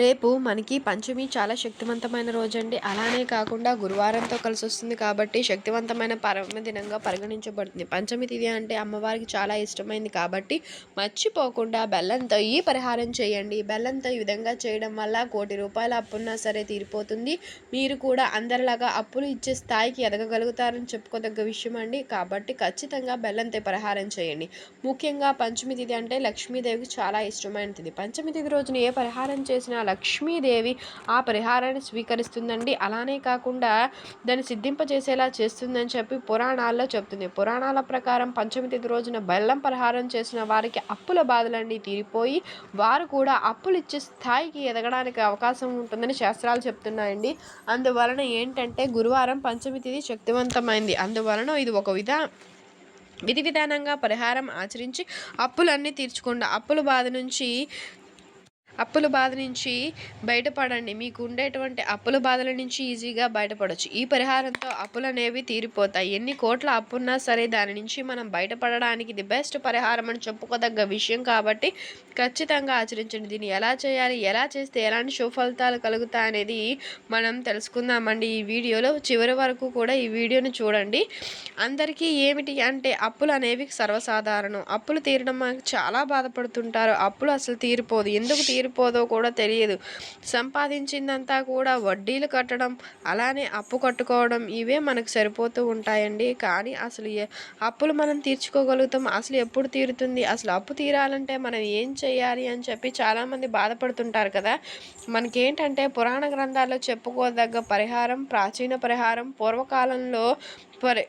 రేపు మనకి పంచమి చాలా శక్తివంతమైన రోజు అండి అలానే కాకుండా గురువారంతో కలిసి వస్తుంది కాబట్టి శక్తివంతమైన పర్వదినంగా పరిగణించబడుతుంది. పంచమి తిథి అంటే అమ్మవారికి చాలా ఇష్టమైంది కాబట్టి మర్చిపోకుండా బెల్లంతో ఈ పరిహారం చేయండి. బెల్లంతో ఈ విధంగా చేయడం వల్ల కోటి రూపాయల అప్పున్నా సరే తీరిపోతుంది. మీరు కూడా అందరిలాగా అప్పులు ఇచ్చే స్థాయికి ఎదగగలుగుతారని చెప్పుకోదగ్గ విషయం అండి. కాబట్టి ఖచ్చితంగా బెల్లంతో పరిహారం చేయండి. ముఖ్యంగా పంచమి తిథి అంటే లక్ష్మీదేవికి చాలా ఇష్టమైనది పంచమి తిథి రోజున ఏ పరిహారం చేసినా లక్ష్మీదేవి ఆ పరిహారాన్ని స్వీకరిస్తుందండి. అలానే కాకుండా దాన్ని సిద్ధింపజేసేలా చేస్తుందని చెప్పి పురాణాల్లో చెప్తుంది. పురాణాల ప్రకారం పంచమి తిథి రోజున బెల్లం పరిహారం చేసిన వారికి అప్పుల బాధలన్నీ తీరిపోయి వారు కూడా అప్పులు ఇచ్చే స్థాయికి ఎదగడానికి అవకాశం ఉంటుందని శాస్త్రాలు చెప్తున్నాయండి. అందువలన ఏంటంటే గురువారం పంచమి తిథి శక్తివంతమైంది. అందువలన ఇది ఒక విధ విధి విధానంగా పరిహారం ఆచరించి అప్పులన్నీ తీర్చుకుండా. అప్పుల బాధ నుంచి అప్పుల బాధ నుంచి బయటపడండి. మీకు ఉండేటువంటి అప్పుల బాధల నుంచి ఈజీగా బయటపడవచ్చు ఈ పరిహారంతో అప్పులు అనేవి తీరిపోతాయి. ఎన్ని కోట్ల అప్పున్నా సరే దాని నుంచి మనం బయటపడడానికి ఇది బెస్ట్ పరిహారం అని చెప్పుకోదగ్గ విషయం కాబట్టి ఖచ్చితంగా ఆచరించండి. దీన్ని ఎలా చేయాలి ఎలా చేస్తే ఎలాంటి సుఫలితాలు కలుగుతాయి అనేది మనం తెలుసుకుందామండి. ఈ వీడియోలో చివరి వరకు కూడా ఈ వీడియోని చూడండి. అందరికీ ఏమిటి అంటే అప్పులు అనేవి సర్వసాధారణం. అప్పులు తీరడం చాలా బాధపడుతుంటారు. అప్పులు అసలు తీరిపోదు. ఎందుకు తీరు తీరిపోదో కూడా తెలియదు. సంపాదించిందంతా కూడా వడ్డీలు కట్టడం అలానే అప్పు కట్టుకోవడం ఇవే మనకు సరిపోతూ ఉంటాయండి. కానీ అసలు అప్పులు మనం తీర్చుకోగలుగుతాం? అసలు ఎప్పుడు తీరుతుంది? అసలు అప్పు తీరాలంటే మనం ఏం చేయాలి అని చెప్పి చాలామంది బాధపడుతుంటారు కదా. మనకేంటంటే పురాణ గ్రంథాల్లో చెప్పుకోదగ్గ పరిహారం ప్రాచీన పరిహారం పూర్వకాలంలో పరి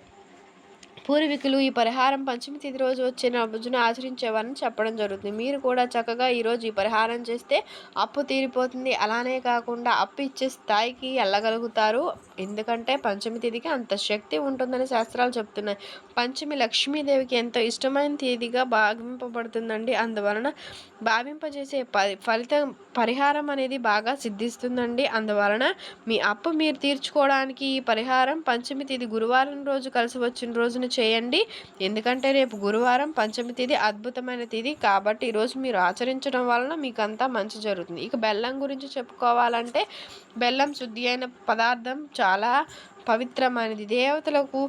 పూర్వీకులు ఈ పరిహారం పంచమి తిథి రోజు వచ్చిన రోజున ఆచరించేవారని చెప్పడం జరుగుతుంది. మీరు కూడా చక్కగా ఈరోజు ఈ పరిహారం చేస్తే అప్పు తీరిపోతుంది. అలానే కాకుండా అప్పు ఇచ్చే స్థాయికి వెళ్ళగలుగుతారు ఎందుకంటే పంచమి తిథికి అంత శక్తి ఉంటుందని శాస్త్రాలు చెప్తున్నాయి. పంచమి లక్ష్మీదేవికి ఎంతో ఇష్టమైన తేదీగా భావింపబడుతుందండి. అందువలన భావింపజేసే ఫలితం పరిహారం అనేది బాగా సిద్ధిస్తుందండి. అందువలన మీ అప్పు మీరు తీర్చుకోవడానికి ఈ పరిహారం పంచమి తిథి గురువారం రోజు కలిసి వచ్చిన రోజున చేయండి. ఎందుకంటే రేపు గురువారం పంచమి తిథి అద్భుతమైన తిథి కాబట్టి ఈరోజు మీరు ఆచరించడం వలన మీకు అంతా మంచి జరుగుతుంది. ఇక బెల్లం గురించి చెప్పుకోవాలంటే బెల్లం శుద్ధి అయిన పదార్థం చాలా పవిత్రమైనది. దేవతలకు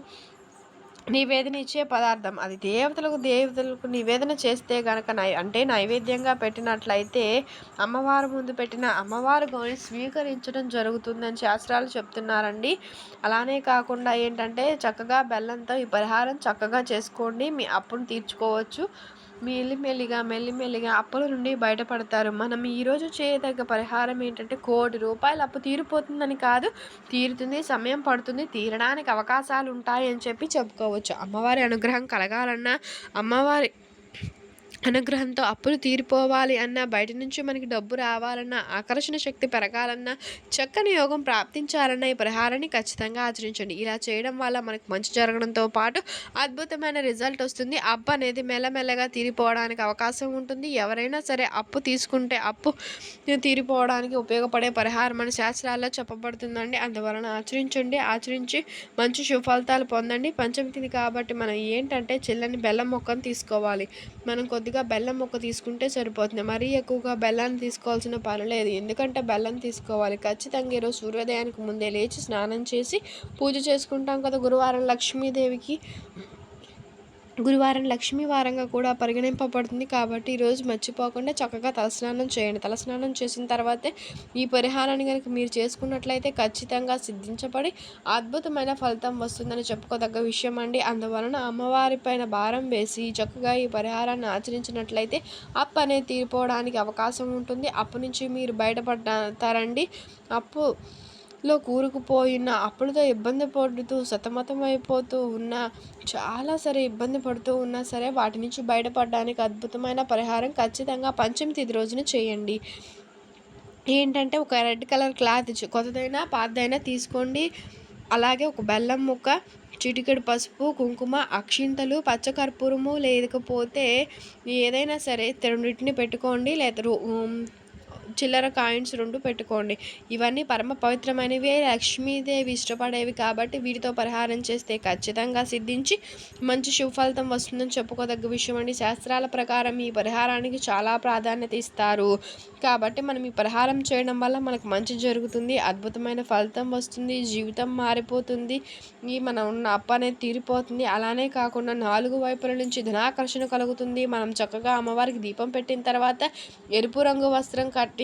నివేదన ఇచ్చే పదార్థం. అది దేవతలకు దేవతలకు నివేదన చేస్తే కనుక నై అంటే నైవేద్యంగా పెట్టినట్లయితే అమ్మవారు ముందు పెట్టిన అమ్మవారు గౌని స్వీకరించడం జరుగుతుందని శాస్త్రాలు చెప్తున్నారండి. అలానే కాకుండా ఏంటంటే చక్కగా బెల్లంతో ఈ పరిహారం చక్కగా చేసుకోండి. మీ అప్పును తీర్చుకోవచ్చు. మెల్లిమెల్లిగా మెల్లిమెల్లిగా అప్పుల నుండి బయటపడతారు. మనం ఈరోజు చేయదగ్గ పరిహారం ఏంటంటే కోటి రూపాయలు అప్పు తీరిపోతుందని కాదు తీరుతుంది సమయం పడుతుంది తీరడానికి అవకాశాలు ఉంటాయి అని చెప్పి చెప్పుకోవచ్చు. అమ్మవారి అనుగ్రహం కలగాలన్నా అమ్మవారి అనుగ్రహంతో అప్పులు తీరిపోవాలి అన్న బయట నుంచి మనకి డబ్బు రావాలన్నా ఆకర్షణ శక్తి పెరగాలన్నా చక్కని యోగం ప్రాప్తించాలన్న ఈ పరిహారాన్ని ఖచ్చితంగా ఆచరించండి. ఇలా చేయడం వల్ల మనకు మంచి జరగడంతో పాటు అద్భుతమైన రిజల్ట్ వస్తుంది. అప్పు అనేది మెల్లమెల్లగా తీరిపోవడానికి అవకాశం ఉంటుంది. ఎవరైనా సరే అప్పు తీసుకుంటే అప్పు తీరిపోవడానికి ఉపయోగపడే పరిహారం అని శాస్త్రాల్లో చెప్పబడుతుందండి. అందువలన ఆచరించండి. ఆచరించి మంచి సుఫలితాలు పొందండి. పంచమితిని కాబట్టి మనం ఏంటంటే చెల్లని బెల్లం మొక్కను తీసుకోవాలి. మనం కొద్దిగా కొద్దిగా బెల్లం ముక్క తీసుకుంటే సరిపోతుంది. మరీ ఎక్కువగా బెల్లాన్ని తీసుకోవాల్సిన పని లేదు. ఎందుకంటే బెల్లం తీసుకోవాలి. ఖచ్చితంగా ఈరోజు సూర్యోదయానికి ముందే లేచి స్నానం చేసి పూజ చేసుకుంటాం కదా గురువారం లక్ష్మీదేవికి. గురువారం లక్ష్మీ వారంగా కూడా పరిగణింపబడుతుంది కాబట్టి ఈరోజు మర్చిపోకుండా చక్కగా తలస్నానం చేయండి. తలస్నానం చేసిన తర్వాతే ఈ పరిహారాన్ని కనుక మీరు చేసుకున్నట్లయితే ఖచ్చితంగా సిద్ధించబడి అద్భుతమైన ఫలితం వస్తుందని చెప్పుకోదగ్గ విషయం అండి. అందువలన అమ్మవారి పైన భారం వేసి చక్కగా ఈ పరిహారాన్ని ఆచరించినట్లయితే అప్పు అనేది తీరిపోవడానికి అవకాశం ఉంటుంది. అప్పు నుంచి మీరు బయటపడతారండి అప్పు లో కూరుకుపోయిన అప్పుడుతో ఇబ్బంది పడుతూ సతమతమైపోతూ ఉన్న చాలా సరే ఇబ్బంది పడుతూ ఉన్నా సరే వాటి నుంచి బయటపడడానికి అద్భుతమైన పరిహారం ఖచ్చితంగా పంచమి తిథి రోజున చేయండి. ఏంటంటే ఒక రెడ్ కలర్ క్లాత్ కొత్తదైనా పాతదైనా తీసుకోండి. అలాగే ఒక బెల్లం ముక్క చిటికెడు పసుపు కుంకుమ అక్షింతలు పచ్చకర్పూరము లేకపోతే ఏదైనా సరే రెండింటిని పెట్టుకోండి. లేదా చిల్లర కాయిన్స్ రెండు పెట్టుకోండి. ఇవన్నీ పరమ పవిత్రమైనవి లక్ష్మీదేవి ఇష్టపడేవి కాబట్టి వీటితో పరిహారం చేస్తే ఖచ్చితంగా సిద్ధించి మంచి శుభఫలితం వస్తుందని చెప్పుకోదగ్గ విషయం అండి. శాస్త్రాల ప్రకారం ఈ పరిహారానికి చాలా ప్రాధాన్యత ఇస్తారు. కాబట్టి మనం ఈ పరిహారం చేయడం వల్ల మనకు మంచి జరుగుతుంది అద్భుతమైన ఫలితం వస్తుంది జీవితం మారిపోతుంది ఈ మనం ఉన్న అప్ప అనేది తీరిపోతుంది. అలానే కాకుండా నాలుగు వైపుల నుంచి ధనాకర్షణ కలుగుతుంది. మనం చక్కగా అమ్మవారికి దీపం పెట్టిన తర్వాత ఎరుపు రంగు వస్త్రం కట్టి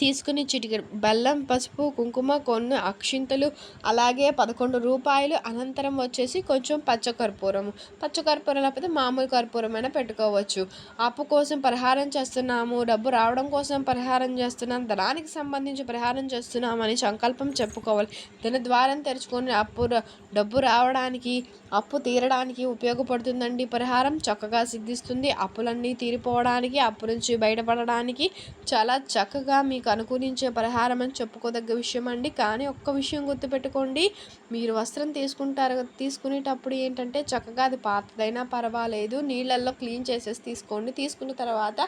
తీసుకుని చిటికెడు. బెల్లం పసుపు కుంకుమ కొన్ని అక్షింతలు అలాగే పదకొండు రూపాయలు. అనంతరం వచ్చేసి కొంచెం పచ్చకర్పూరం పచ్చకర్పూరం లేకపోతే మామూలు కర్పూరమైనా పెట్టుకోవచ్చు. అప్పు కోసం పరిహారం చేస్తున్నాము. డబ్బు రావడం కోసం పరిహారం చేస్తున్నాం. ధనానికి సంబంధించి పరిహారం చేస్తున్నామని సంకల్పం చెప్పుకోవాలి. దాని ద్వారం తెరుచుకొని అప్పు డబ్బు రావడానికి అప్పు తీరడానికి ఉపయోగపడుతుందండి. పరిహారం చక్కగా సిద్ధిస్తుంది. అప్పులన్నీ తీరిపోవడానికి అప్పు నుంచి బయటపడడానికి చాలా చక్కగా మీకు అనుకూలించే పరిహారం అని చెప్పుకోదగ్గ విషయం అండి కానీ ఒక్క విషయం గుర్తుపెట్టుకోండి. మీరు వస్త్రం తీసుకుంటారు తీసుకునేటప్పుడు ఏంటంటే చక్కగా అది పాతదైనా పర్వాలేదు. నీళ్ళల్లో క్లీన్ చేసేసి తీసుకోండి. తీసుకున్న తర్వాత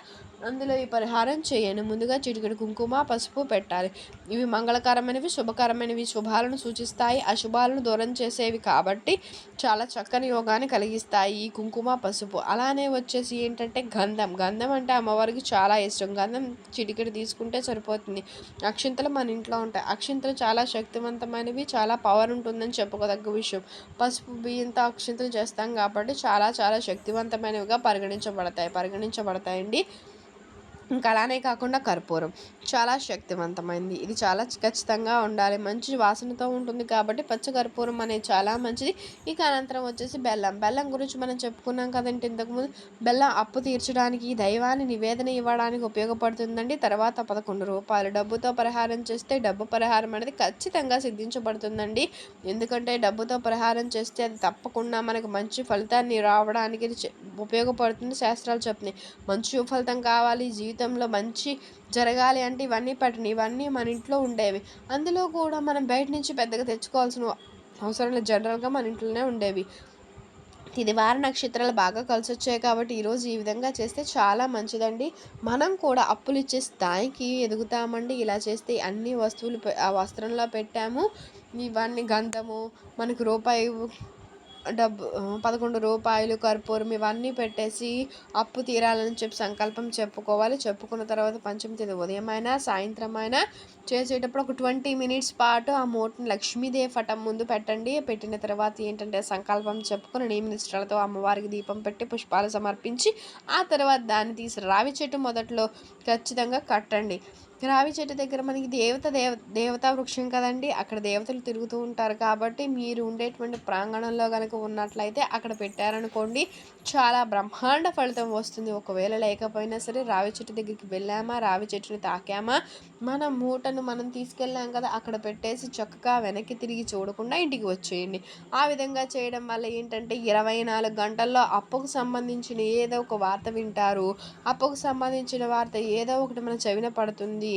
అందులో ఈ పరిహారం చేయండి. ముందుగా చిటికెడు కుంకుమ పసుపు పెట్టాలి. ఇవి మంగళకరమైనవి శుభకరమైనవి. శుభాలను సూచిస్తాయి. అశుభాలను దూరం చేసేవి కాబట్టి చాలా చక్కని యోగాన్ని కలిగిస్తాయి. ఈ కుంకుమ పసుపు అలానే వచ్చేసి ఏంటంటే గంధం. గంధం అంటే అమ్మవారికి చాలా ఇష్టం. గంధం చిటికెడు తీసుకుంటే సరిపోతుంది అక్షింతలు మన ఇంట్లో ఉంటాయి. అక్షింతలు చాలా శక్తివంతమైనవి చాలా పవర్ ఉంటుందని చెప్పుకోదగ్గ విషయం. పసుపు బియ్యంతో అక్షింతలు చేస్తాం కాబట్టి చాలా చాలా శక్తివంతమైనవిగా పరిగణించబడతాయి పరిగణించబడతాయండి. ఇంకా అలానే కాకుండా కర్పూరం. చాలా శక్తివంతమైంది. ఇది చాలా ఖచ్చితంగా ఉండాలి. మంచి వాసనతో ఉంటుంది కాబట్టి పచ్చ కర్పూరం అనేది చాలా మంచిది. ఇక అనంతరం వచ్చేసి బెల్లం. బెల్లం గురించి మనం చెప్పుకున్నాం కదంటే ఇంతకుముందు బెల్లం అప్పు తీర్చడానికి దైవాన్ని నివేదన ఇవ్వడానికి ఉపయోగపడుతుందండి. తర్వాత పదకొండు రూపాయలు. డబ్బుతో పరిహారం చేస్తే డబ్బు పరిహారం అనేది ఖచ్చితంగా సిద్ధించబడుతుందండి. ఎందుకంటే డబ్బుతో పరిహారం చేస్తే అది తప్పకుండా మనకు మంచి ఫలితాన్ని రావడానికి ఉపయోగపడుతుంది శాస్త్రాలు చెప్తున్నాయి మంచి ఫలితం కావాలి జీవితం జీవితంలో మంచి జరగాలి అంటే ఇవన్నీ పట్టండి ఇవన్నీ మన ఇంట్లో ఉండేవి. అందులో కూడా మనం బయట నుంచి పెద్దగా తెచ్చుకోవాల్సిన అవసరం లేదు జనరల్గా మన ఇంట్లోనే ఉండేవి. ఇది వార నక్షత్రాలు బాగా కలిసి వచ్చాయి కాబట్టి ఈరోజు ఈ విధంగా చేస్తే చాలా మంచిదండి. మనం కూడా అప్పులు ఇచ్చే స్థాయికి ఎదుగుతామండి. ఇలా చేస్తే అన్ని వస్తువులు ఆ వస్త్రంలో పెట్టాము. ఇవన్నీ గంధము మనకు రూపాయి డబ్బు పదకొండు రూపాయలు కర్పూరం ఇవన్నీ పెట్టేసి అప్పు తీరాలని చెప్పి సంకల్పం చెప్పుకోవాలి. చెప్పుకున్న తర్వాత పంచమి తేదీ ఉదయం అయినా సాయంత్రం అయినా చేసేటప్పుడు ఒక ట్వంటీ మినిట్స్ పాటు ఆ మూటని లక్ష్మీదేవి పటం ముందు పెట్టండి. పెట్టిన తర్వాత ఏంటంటే సంకల్పం చెప్పుకొని నియమినిష్టాలతో అమ్మవారికి దీపం పెట్టి పుష్పాలు సమర్పించి ఆ తర్వాత దాన్ని తీసి రావి చెట్టు మొదట్లో ఖచ్చితంగా కట్టండి. రావి చెట్టు దగ్గర మనకి దేవత దేవ దేవతా వృక్షం కదండి. అక్కడ దేవతలు తిరుగుతూ ఉంటారు కాబట్టి మీరు ఉండేటువంటి ప్రాంగణంలో కనుక ఉన్నట్లయితే అక్కడ పెట్టారనుకోండి చాలా బ్రహ్మాండ ఫలితం వస్తుంది. ఒకవేళ లేకపోయినా సరే రావి చెట్టు దగ్గరికి వెళ్ళామా రావి చెట్టుని తాకామా మన మూటను మనం తీసుకెళ్ళాం కదా అక్కడ పెట్టేసి చక్కగా వెనక్కి తిరిగి చూడకుండా ఇంటికి వచ్చేయండి. ఆ విధంగా చేయడం వల్ల ఏంటంటే ఇరవై నాలుగు గంటల్లో అప్పుకు సంబంధించిన ఏదో ఒక వార్త వింటారు. అప్పుకు సంబంధించిన వార్త ఏదో ఒకటి మన చెవిన పడుతుంది.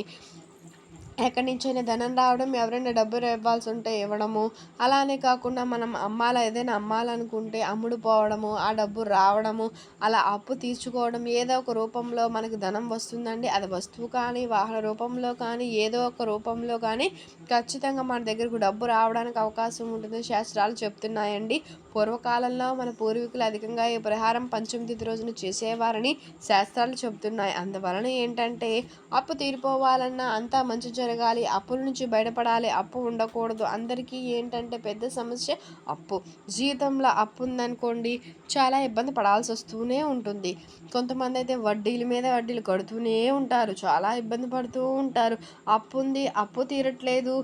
ఎక్కడి నుంచైనా ధనం రావడం ఎవరైనా డబ్బులు ఇవ్వాల్సి ఉంటే ఇవ్వడము. అలానే కాకుండా మనం అమ్మాల ఏదైనా అమ్మాలనుకుంటే అమ్ముడు పోవడము ఆ డబ్బు రావడము అలా అప్పు తీర్చుకోవడం ఏదో ఒక రూపంలో మనకు ధనం వస్తుందండి. అది వస్తువు కానీ వాహన రూపంలో కానీ ఏదో ఒక రూపంలో కానీ ఖచ్చితంగా మన దగ్గరకు డబ్బు రావడానికి అవకాశం ఉంటుంది. శాస్త్రాలు చెప్తున్నాయండి. పూర్వకాలంలో మన పూర్వీకులు అధికంగా ఈ పరిహారం పంచమి తిథి రోజున చేసేవారని శాస్త్రాలు చెబుతున్నాయి. అందువలన ఏంటంటే అప్పు తీరిపోవాలన్నా అంతా మంచి జరగాలి అప్పుల నుంచి బయటపడాలి అప్పు ఉండకూడదు. అందరికీ ఏంటంటే పెద్ద సమస్య అప్పు. జీవితంలో అప్పు ఉందనుకోండి చాలా ఇబ్బంది పడాల్సి వస్తూనే ఉంటుంది. కొంతమంది అయితే వడ్డీల మీద వడ్డీలు కడుతూనే ఉంటారు. చాలా ఇబ్బంది పడుతూ ఉంటారు. అప్పు ఉంది అప్పు తీరట్లేదు.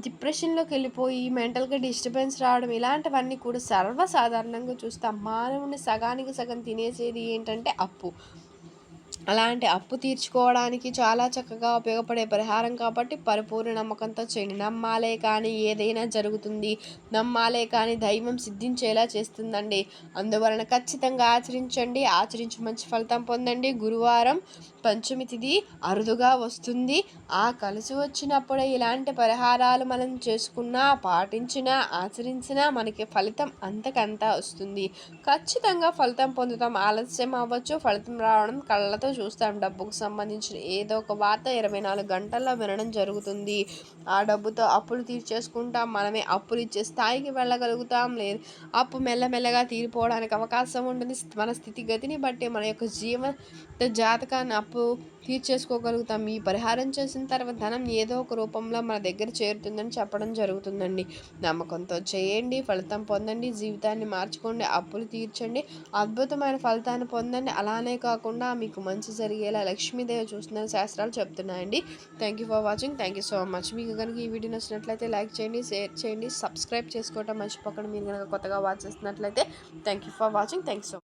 డిప్రెషన్లోకి వెళ్ళిపోయి మెంటల్గా డిస్టర్బెన్స్ రావడం ఇలాంటివన్నీ కూడా సర్వసాధారణంగా చూస్తాం మానవుని సగానికి సగం తినేసేది ఏంటంటే అప్పు. అలాంటి అప్పు తీర్చుకోవడానికి చాలా చక్కగా ఉపయోగపడే పరిహారం కాబట్టి పరిపూర్ణ నమ్మకంతో చేయండి. నమ్మాలే కానీ ఏదైనా జరుగుతుంది. నమ్మాలే కానీ దైవం సిద్ధించేలా చేస్తుందండి. అందువలన ఖచ్చితంగా ఆచరించండి. ఆచరించి మంచి ఫలితం పొందండి. గురువారం పంచమి తిథి అరుదుగా వస్తుంది. ఆ కలిసి వచ్చినప్పుడే ఇలాంటి పరిహారాలు మనం చేసుకున్నా పాటించినా ఆచరించినా మనకి ఫలితం అంతకంతా వస్తుంది. ఖచ్చితంగా ఫలితం పొందుతాం. ఆలస్యం అవ్వచ్చు. ఫలితం రావడం కళ్ళతో చూస్తాం. డబ్బుకు సంబంధించిన ఏదో ఒక వార్త ఇరవై నాలుగు గంటల్లో వినడం జరుగుతుంది. ఆ డబ్బుతో అప్పులు తీర్చేసుకుంటాం. మనమే అప్పులు ఇచ్చే స్థాయికి వెళ్ళగలుగుతాం. లేదు అప్పు మెల్లమెల్లగా తీరిపోవడానికి అవకాశం ఉంటుంది. మన స్థితిగతిని బట్టి మన యొక్క జీవన జాతకాన్ని అప్పు తీర్చేసుకోగలుగుతాం. ఈ పరిహారం చేసిన తర్వాత ధనం ఏదో ఒక రూపంలో మన దగ్గర చేరుతుందని చెప్పడం జరుగుతుందండి. నమ్మకంతో చేయండి ఫలితం పొందండి జీవితాన్ని మార్చుకోండి అప్పులు తీర్చండి అద్భుతమైన ఫలితాన్ని పొందండి. అలానే కాకుండా మీకు మంచి జరిగేలా లక్ష్మీదేవి చూస్తుందని శాస్త్రాలు చెప్తున్నాయండి. Thank you for watching thank you so much మీకు కనుక ఈ వీడియో నచ్చినట్లయితే లైక్ చేయండి షేర్ చేయండి సబ్స్క్రైబ్ చేసుకోవటం మర్చిపోకండి. మీరు కనుక కొత్తగా వాచ్ చేస్తున్నట్లయితే thank you for watching thank you so